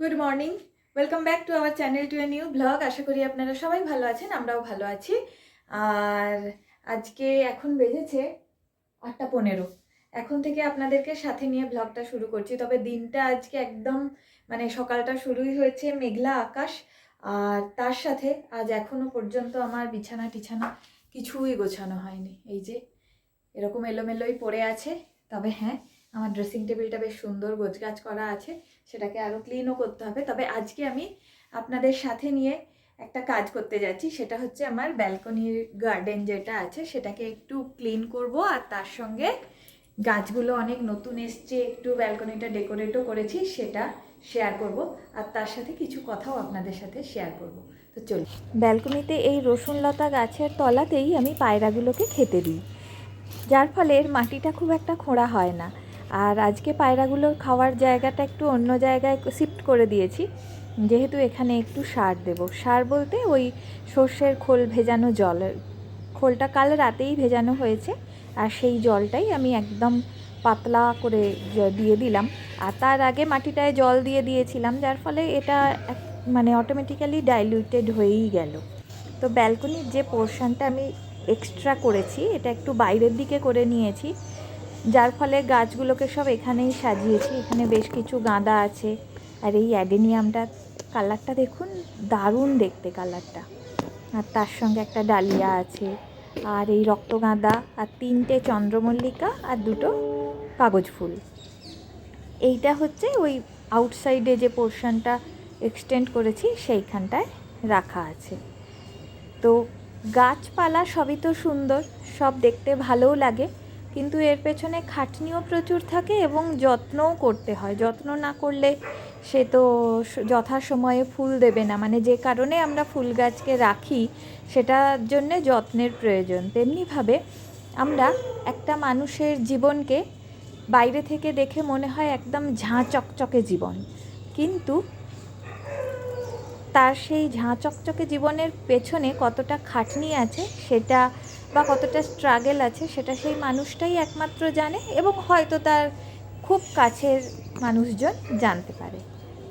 Good morning welcome back to our channel to a new blog আশা করি আপনারা সবাই ভালো আছেন, আমরাও ভালো আছি। আর আজকে এখন বেজেছে আটটা পনেরো। এখন থেকে আপনাদেরকে সাথে নিয়ে ব্লগটা শুরু করছি। তবে দিনটা আজকে একদম মানে সকালটা শুরুই হয়েছে মেঘলা আকাশ। আর তার সাথে আজ এখনও পর্যন্ত আমার বিছানা টিছানা কিছুই গোছানো হয়নি। এই যে, এরকম এলোমেলোই পড়ে আছে। তবে হ্যাঁ আমার ড্রেসিং টেবিলটা বেশ সুন্দর গোছগাছ করা আছে, সেটাকে আরও ক্লিনও করতে হবে। তবে আজকে আমি আপনাদের সাথে নিয়ে একটা কাজ করতে যাচ্ছি, সেটা হচ্ছে আমার ব্যালকনির গার্ডেন যেটা আছে, সেটাকে একটু ক্লিন করব আর তার সঙ্গে গাছগুলো অনেক নতুন এসছে, একটু ব্যালকনিটা ডেকোরেটও করেছি, সেটা শেয়ার করব। আর তার সাথে কিছু কথাও আপনাদের সাথে শেয়ার করব। তো চল ব্যালকনিতে এই রসুন লতা গাছের তলাতেই আমি পায়রাগুলোকে খেতে দিই, যার ফলে এর মাটিটা খুব একটা খোঁড়া হয় না। আর আজকে পায়রাগুলোর খাওয়ার জায়গাটা একটু অন্য জায়গায় শিফট করে দিয়েছি। যেহেতু এখানে একটু সার দেব। সার বলতে ওই সর্ষের খোল ভেজানো জল খোলটা কাল রাতেই ভেজানো হয়েছে আর সেই জলটাই আমি একদম পাতলা করে দিয়ে দিলাম। আর তার আগে মাটিটায় জল দিয়ে দিয়েছিলাম, যার ফলে এটা মানে অটোমেটিক্যালি ডাইলিউটেড হয়েই গেল। তো ব্যালকনির যে পোর্শনটা আমি এক্সট্রা করেছি, এটা একটু বাইরের দিকে করে নিয়েছি। যার ফলে গাছগুলোকে সব এখানেই সাজিয়েছি। এখানে বেশ কিছু গাঁদা আছে। আর এই অ্যাডেনিয়ামটা কালারটা দেখুন, দারুণ দেখতে কালারটা। আর তার সঙ্গে একটা ডালিয়া আছে, আর এই রক্তগাঁদা আর তিনটে চন্দ্রমল্লিকা, আর দুটো কাগজ ফুল। এইটা হচ্ছে ওই আউটসাইডে যে পোর্শনটা এক্সটেন্ড করেছি, সেইখানটায় রাখা আছে। তো গাছপালা সবই তো সুন্দর, সব দেখতে ভালোও লাগে। কিন্তু এর পেছনে খাটনিও প্রচুর থাকে এবং যত্নও করতে হয়। যত্ন না করলে সে তো যথাসময়ে ফুল দেবে না। মানে যে কারণে আমরা ফুল গাছকে রাখি, সেটার জন্যে যত্নের প্রয়োজন। তেমনিভাবে আমরা একটা মানুষের জীবনকে বাইরে থেকে দেখে মনে হয় একদম ঝাঁ চকচকে জীবন। কিন্তু তার সেই ঝাঁ চকচকে জীবনের পেছনে কতটা খাটনি আছে, সেটা বা কতটা স্ট্রাগেল আছে সেটা সেই মানুষটাই একমাত্র জানে এবং হয়তো তার খুব কাছের মানুষজন জানতে পারে।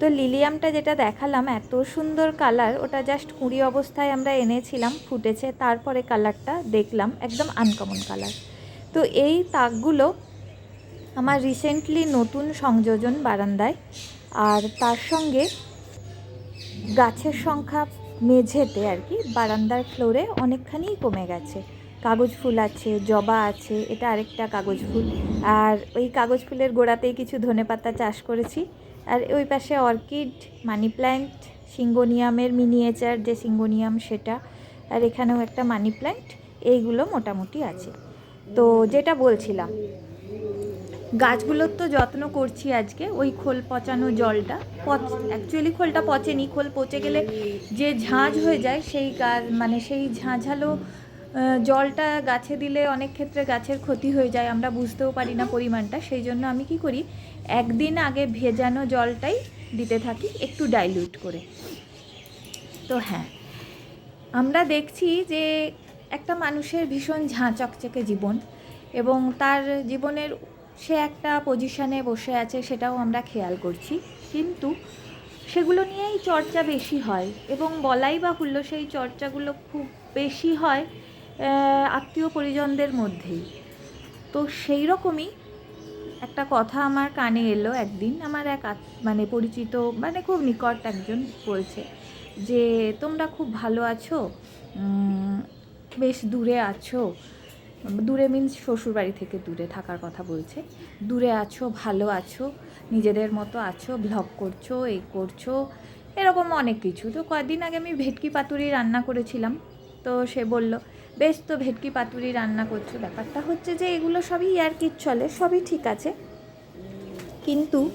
তো লিলিয়ামটা যেটা দেখালাম, এত সুন্দর কালার ওটা জাস্ট কুড়ি অবস্থায় আমরা এনেছিলাম, ফুটেছে, তারপরে কালারটা দেখলাম, একদম আনকমন কালার তো এই তাকগুলো আমার রিসেন্টলি নতুন সংযোজন বারান্দায়, আর তার সঙ্গে গাছের সংখ্যা মেঝেতে আর কি, বারান্দার ফ্লোরে অনেকখানি কমে গেছে। কাগজ ফুল আছে, জবা আছে, এটা আরেকটা কাগজ ফুল। আর ওই কাগজ ফুলের গোড়াতেই কিছু ধনেপাতা চাষ করেছি। আর ওই পাশে অর্কিড, মানি প্ল্যান্ট, সিঙ্গোনিয়ামের মিনিয়েচার, যে সিঙ্গোনিয়াম সেটা, আর এখানেও একটা মানি প্ল্যান্ট, এইগুলো মোটামুটি আছে। তো যেটা বলছিলাম, গাছগুলোর তো যত্ন করছি আজকে, ওই খোল পচানো জলটা। পচ অ্যাকচুয়ালি খোলটা পচেনি, খোল পচে গেলে যে ঝাঁঝ হয়ে যায়, সেই গাছ মানে সেই ঝাঁঝালো জলটা গাছে দিলে অনেক ক্ষেত্রে গাছের ক্ষতি হয়ে যায়, আমরা বুঝতেও পারি না পরিমাণটা। সেই জন্য আমি কি করি, একদিন আগে ভেজানো জলটাই দিতে থাকি একটু ডাইলিউট করে। তো হ্যাঁ আমরা দেখছি যে একটা মানুষের ভীষণ ঝাঁ চকচকে জীবন এবং তার জীবনের সে একটা পজিশানে বসে আছে, সেটাও আমরা খেয়াল করছি। কিন্তু সেগুলো নিয়েই চর্চা বেশি হয় এবং বলাই বাহুল্য সেই চর্চাগুলো খুব বেশি হয় আত্মীয় পরিজনদের মধ্যেই। তো সেই রকমই একটা কথা আমার কানে এলো একদিন। আমার এক মানে পরিচিত মানে খুব নিকট একজন বলছে যে, তোমরা খুব ভালো আছো? বেশ দূরে আছো? দূরে মিন্স শ্বশুরবাড়ি থেকে দূরে থাকার কথা বলছে। দূরে আছো, ভালো আছো, নিজেদের মতো আছো ব্লগ করছ, এই করছ, এরকম অনেক কিছু। তো কদিন আগে আমি ভেটকি পাতুরি রান্না করেছিলাম। তো সে বলল বেশ তো ভেটকি পাতুরি রান্না করছ। ব্যাপারটা হচ্ছে যে এগুলো সবই ইয়ার্কির চলে সবই ঠিক আছে। কিন্তু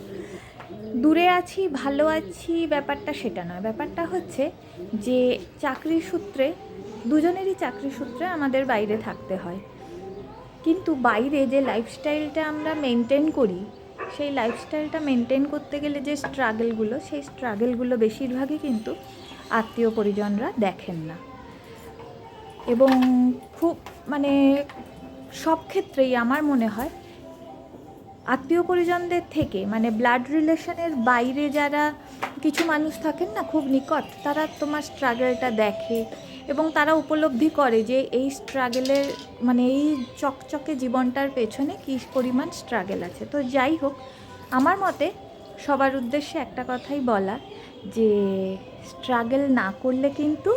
দূরে আছি, ভালো আছি, ব্যাপারটা সেটা নয়। ব্যাপারটা হচ্ছে যে চাকরি সূত্রে, দুজনেরই চাকরি সূত্রে আমাদের বাইরে থাকতে হয়। কিন্তু বাইরে যে লাইফস্টাইলটা আমরা মেনটেন করি, সেই লাইফস্টাইলটা মেনটেন করতে গেলে যে স্ট্রাগলগুলো সেই স্ট্রাগেলগুলো বেশিরভাগই কিন্তু আত্মীয় পরিজনরা দেখেন না। এবং খুব মানে সব ক্ষেত্রেই আমার মনে হয় আত্মীয় পরিজনদের থেকে মানে ব্লাড রিলেশনের বাইরে যারা কিছু মানুষ থাকেন না, খুব নিকট, তারা তোমার স্ট্রাগলটা দেখে এবং তারা উপলব্ধি করে যে এই স্ট্রাগেলের মানে এই চকচকে জীবনটার পেছনে কী পরিমাণ স্ট্রাগেল আছে। তো যাই হোক, আমার মতে সবার উদ্দেশ্যে একটা কথাই বলা যে স্ট্রাগল না করলে কিন্তু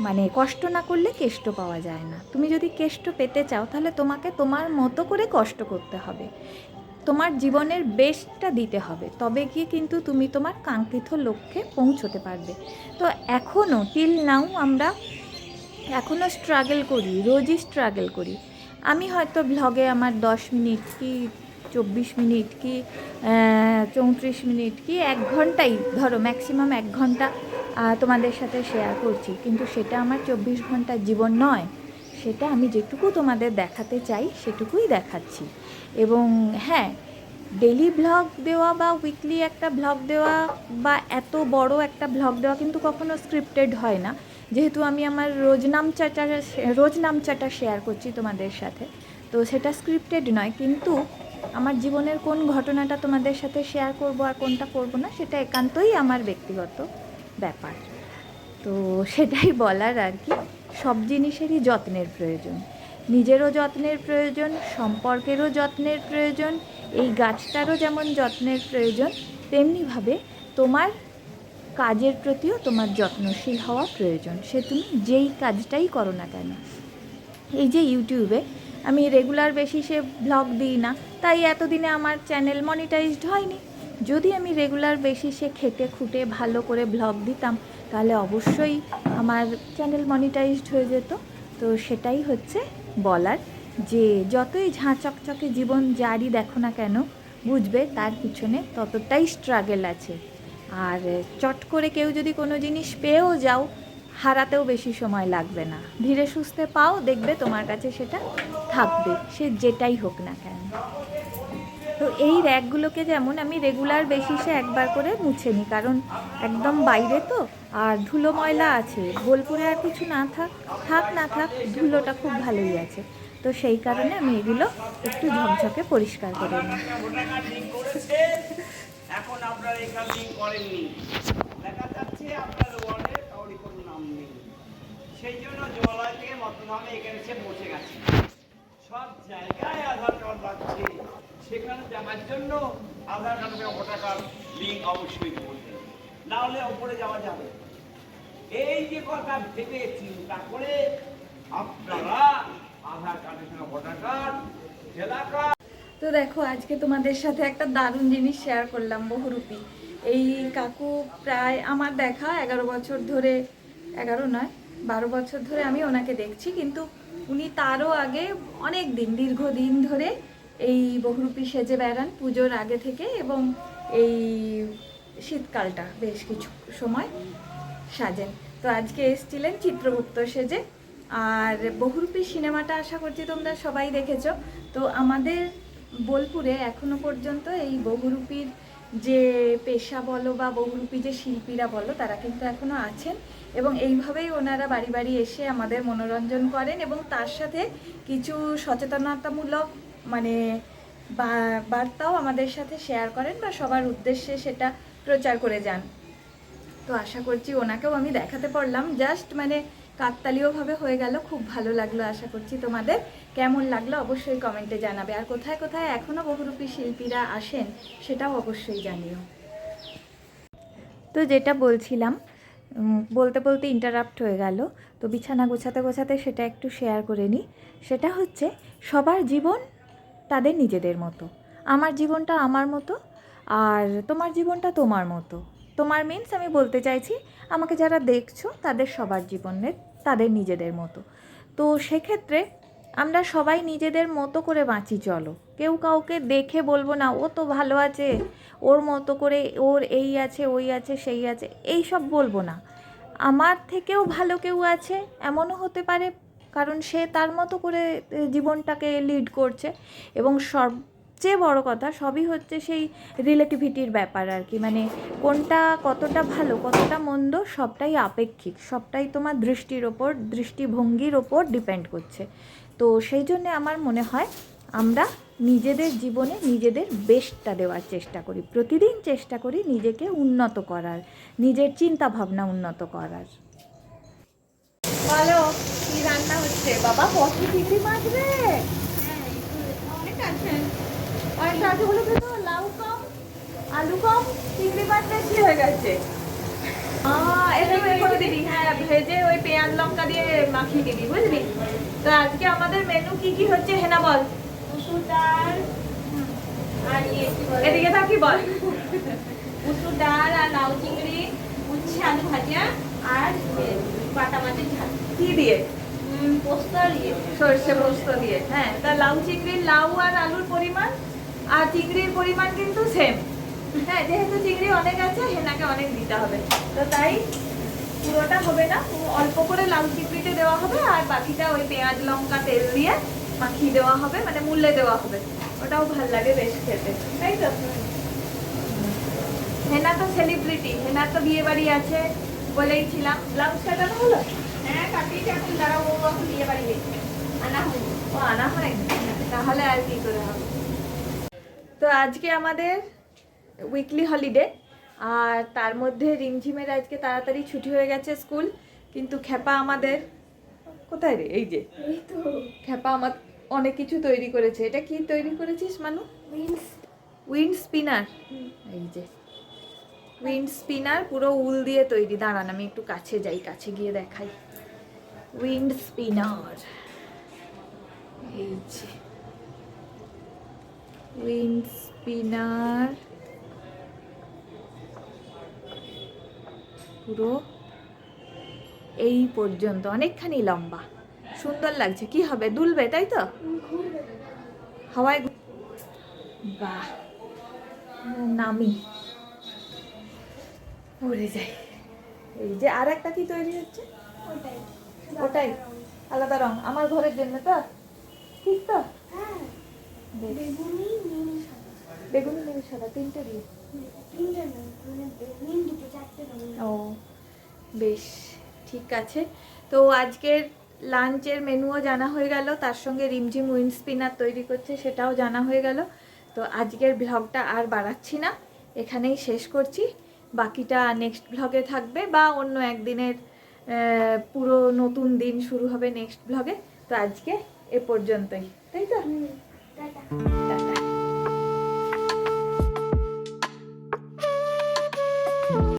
মানে কষ্ট না করলে কেষ্ট পাওয়া যায় না। তুমি যদি কেষ্ট পেতে চাও, তাহলে তোমাকে তোমার মতো করে কষ্ট করতে হবে। তোমার জীবনের বেস্টটা দিতে হবে। তবে গিয়ে কিন্তু তুমি তোমার কাঙ্ক্ষিত লক্ষ্যে পৌঁছতে পারবে। তো এখনও টিল নাও আমরা এখনও স্ট্রাগল করি, রোজই স্ট্রাগল করি। আমি হয়তো ব্লগে আমার দশ মিনিট কি, চব্বিশ মিনিট কি চৌত্রিশ মিনিট কি, এক ঘন্টাই, ধরো ম্যাক্সিমাম এক ঘণ্টা তোমাদের সাথে শেয়ার করছি। কিন্তু সেটা আমার চব্বিশ ঘণ্টার জীবন নয়। সেটা আমি যেটুকু তোমাদের দেখাতে চাই, সেটুকুই দেখাচ্ছি। এবং হ্যাঁ ডেলি ব্লগ দেওয়া বা উইকলি একটা ব্লগ দেওয়া বা এত বড় একটা ব্লগ দেওয়া কিন্তু কখনো স্ক্রিপ্টেড হয় না। যেহেতু আমি আমার রোজ নামচাটা রোজ নামচাটা শেয়ার করছি তোমাদের সাথে। তো সেটা স্ক্রিপ্টেড নয়, কিন্তু আমার জীবনের কোন ঘটনাটা তোমাদের সাথে শেয়ার করব আর কোনটা করব না, সেটা একান্তই আমার ব্যক্তিগত। ব্যাপার। তো সেটাই বলার আর কি। সব জিনিসেরই যত্নের প্রয়োজন। নিজেরও যত্নের প্রয়োজন, সম্পর্কেরও যত্নের প্রয়োজন, এই গাছটারও যেমন যত্নের প্রয়োজন, তেমনিভাবে তোমার কাজের প্রতিও তোমার যত্নশীল হওয়া প্রয়োজন। সে তুমি যেই কাজটাই করো না কেন। এই যে ইউটিউবে আমি রেগুলার বেসিসে ব্লগ দিই না, তাই এতদিনে আমার চ্যানেল মনিটাইজড হয়নি। যদি আমি রেগুলার বেসিসে খেটে খুঁটে ভালো করে ব্লগ দিতাম, তাহলে অবশ্যই আমার চ্যানেল মনিটাইজড হয়ে যেত। তো সেটাই হচ্ছে বলার যে যতই ঝাঁ চকচকে জীবন জারি দেখো না কেন, বুঝবে তার পিছনে ততটাই স্ট্রাগল আছে। আর চট করে কেউ যদি কোনো জিনিস পেয়েও যাও, হারাতেও বেশি সময় লাগবে না। ধীরে সুস্থে পাও, দেখবে তোমার কাছে সেটা থাকবে, সে যেটাই হোক না কেন। তো এই র্যাকগুলোকে যেমন আমি রেগুলার বেসিসে একবার করে মুছে নিই, কারণ একদম বাইরে তো, আর ধুলো ময়লা আছে। বোলপুরে আর কিছু না থাক থাক না থাক, ধুলোটা খুব ভালোই আছে। তো সেই কারণে আমি এগুলো একটু ঝকঝকে পরিষ্কার করে নিই। সেই জন্য জমালয় থেকে মতনামে এখানে সে বসে গেছে। তো দেখো, আজকে তোমাদের সাথে একটা দারুণ জিনিস শেয়ার করলাম বহুরূপী। এই কাকু প্রায় আমার দেখা এগারো বছর ধরে, এগারো নয়, বারো বছর ধরে আমি ওনাকে দেখছি, কিন্তু উনি তারও আগে অনেক দিন, দীর্ঘদিন ধরে এই বহুরূপী সেজে বেড়ান পুজোর আগে থেকে এবং এই শীতকালটা বেশ কিছু সময় সাজেন। তো আজকে এসছিলেন চিত্রগুপ্ত সেজে। আর বহুরূপী সিনেমাটা আশা করছি তোমরা সবাই দেখেছ। তো আমাদের বোলপুরে এখনও পর্যন্ত এই বহুরূপীর যে পেশা বলো বা বহুরূপী যে শিল্পীরা বলো, তারা কিন্তু এখনও আছেন এবং এইভাবেই ওনারা বাড়ি বাড়ি এসে আমাদের মনোরঞ্জন করেন এবং তার সাথে কিছু সচেতনতামূলক মানে বার্তাও আমাদের সাথে শেয়ার করেন বা সবার উদ্দেশ্যে সেটা প্রচার করে যান। তো আশা করছি ওনাকেও আমি দেখাতে পারলাম। জাস্ট মানে কাকতালীয়ভাবে হয়ে গেল, খুব ভালো লাগল আশা করছি তোমাদের। কেমন লাগল অবশ্যই কমেন্টে জানাবে। আর কোথায় কোথায় এখনও বহুরূপী শিল্পীরা আসেন সেটাও অবশ্যই জানিও। তো যেটা বলছিলাম বলতে বলতে ইন্টারাপ্ট হয়ে গেল। তো বিছানা গোছাতে গোছাতে সেটা একটু শেয়ার করে নিই সেটা হচ্ছে, সবার জীবন তাদের নিজেদের মতো। আমার জীবনটা আমার মতো, আর তোমার জীবনটা তোমার মতো। তোমার মিন্স আমি বলতে চাইছি, আমাকে যারা দেখছ, তাদের সবার জীবনের, তাদের নিজেদের মতো। তো সেক্ষেত্রে আমরা সবাই নিজেদের মতো করে বাঁচি, চলো। কেউ কাউকে দেখে বলব না, ও তো ভালো আছে, ওর মতো করে, ওর এই আছে, ওই আছে, সেই আছে। এই সব বলব না। আমার থেকেও ভালো কেউ আছে, এমনও হতে পারে, কারণ সে তার মতো করে জীবনটাকে লিড করছে এবং সবচেয়ে বড় কথা সবই হচ্ছে সেই রিলেটিভিটির ব্যাপার আর কি। মানে কোনটা কতটা ভালো কতটা মন্দ সবটাই আপেক্ষিক। সবটাই তোমার দৃষ্টির ওপর দৃষ্টিভঙ্গির ওপর ডিপেন্ড করছে। তো সেই জন্যে আমার মনে হয় আমরা নিজেদের জীবনে নিজেদের বেস্টটা দেওয়ার চেষ্টা করি। প্রতিদিন চেষ্টা করি নিজেকে উন্নত করার নিজের চিন্তা ভাবনা উন্নত করার। বলো কি রান্না হচ্ছে? বাবা কত চিংড়ি মাছ রে। অনেক আছে। অনেকটা আছে বলে তো লাউ কম আলু কম চিংড়ি মাছ বেশি হয়ে গেছে। হ্যাঁ ভেজে ওই পেঁয়াজ লঙ্কা দিয়ে মাখিয়ে দিবি বুঝলি? তো আজকে আমাদের মেনু কি কি হচ্ছে হেনা বল। মুসুর ডাল আর ইয়ে এদিকে থাকি বল? মুসুর ডাল আর লাউ চিংড়ি উচ্ছে আলু ভাজা আর ইয়ে, বাটা মাছের ঝাল। কি দিয়ে? পোস্ত ইয়ে। সর্ষে পোস্ত দিয়ে হ্যাঁ। তা লাউ চিংড়ির লাউ আর আলুর পরিমাণ? আর চিংড়ির পরিমাণ কিন্তু সেম হ্যাঁ যেহেতু চিংড়ি অনেক আছে হেনাকে অনেক দিতে হবে। তো তাই পুরোটা হবে না অল্প করে লাউ চিংড়িতে দেওয়া হবে আর বাকিটা ওই পেঁয়াজ লঙ্কা তেল দিয়ে মাখিয়ে দেওয়া হবে মানে মূল্যে দেওয়া হবে। ওটাও ভালো লাগে বেশ খেতে তাই তো? হেনা তো সেলিব্রিটি হেনা তো বিয়ে বাড়ি আছে বলেই ছিলাম। ব্লাউজ কাটানো হলো? হ্যাঁ কাটিয়েছি এখন দাঁড়াও ও এখন বিয়ে বাড়ি গেছে। আনা হয়নি। ও আনা হয়নি? তাহলে আর কি করে হবে? তো আজকে আমাদের উইকলি হলিডে আর তার মধ্যে রিমঝিমের আজকে তাড়াতাড়ি ছুটি হয়ে গেছে স্কুল কিন্তু খেপা আমাদের কোথায় রে? এই যে খেপা আমার অনেক কিছু তৈরি করেছে। এটা কি তৈরি করেছিস মানু? Wind spinner. এই যে উইন্ড স্পিনার পুরো উল দিয়ে তৈরি। দাঁড়ান আমি একটু কাছে যাই কাছে গিয়ে দেখাই। Wind spinner. এই যে। উইন্ড স্পিনার পুরো এই পর্যন্ত অনেকখানি লম্বা। সুন্দর লাগছে। কি হবে? দুলবে তাই তো? হাওয়ায় বাহ নামি। উড়ে যাই। এই যে আর একটা কি তৈরি হচ্ছে? ওটাই। ওটাই। আলাদা রং। আমার ঘরের জন্য তো? ঠিক তো? হ্যাঁ। বেগুনি বেগুনি নীল সাদা তিনটে দিয়ে। ও বেশ ঠিক আছে। তো আজকের লাঞ্চের মেনুও জানা হয়ে গেল তার সঙ্গে রিমঝিম উইন্ড স্পিনার তৈরি করছে সেটাও জানা হয়ে গেল। তো আজকের ব্লগটা আর বাড়াচ্ছি না এখানেই শেষ করছি। বাকিটা নেক্সট ব্লগে থাকবে বা অন্য একদিনের পুরো নতুন দিন শুরু হবে নেক্সট ব্লগে তো আজকে এ পর্যন্তই। তাই তো? টাটা।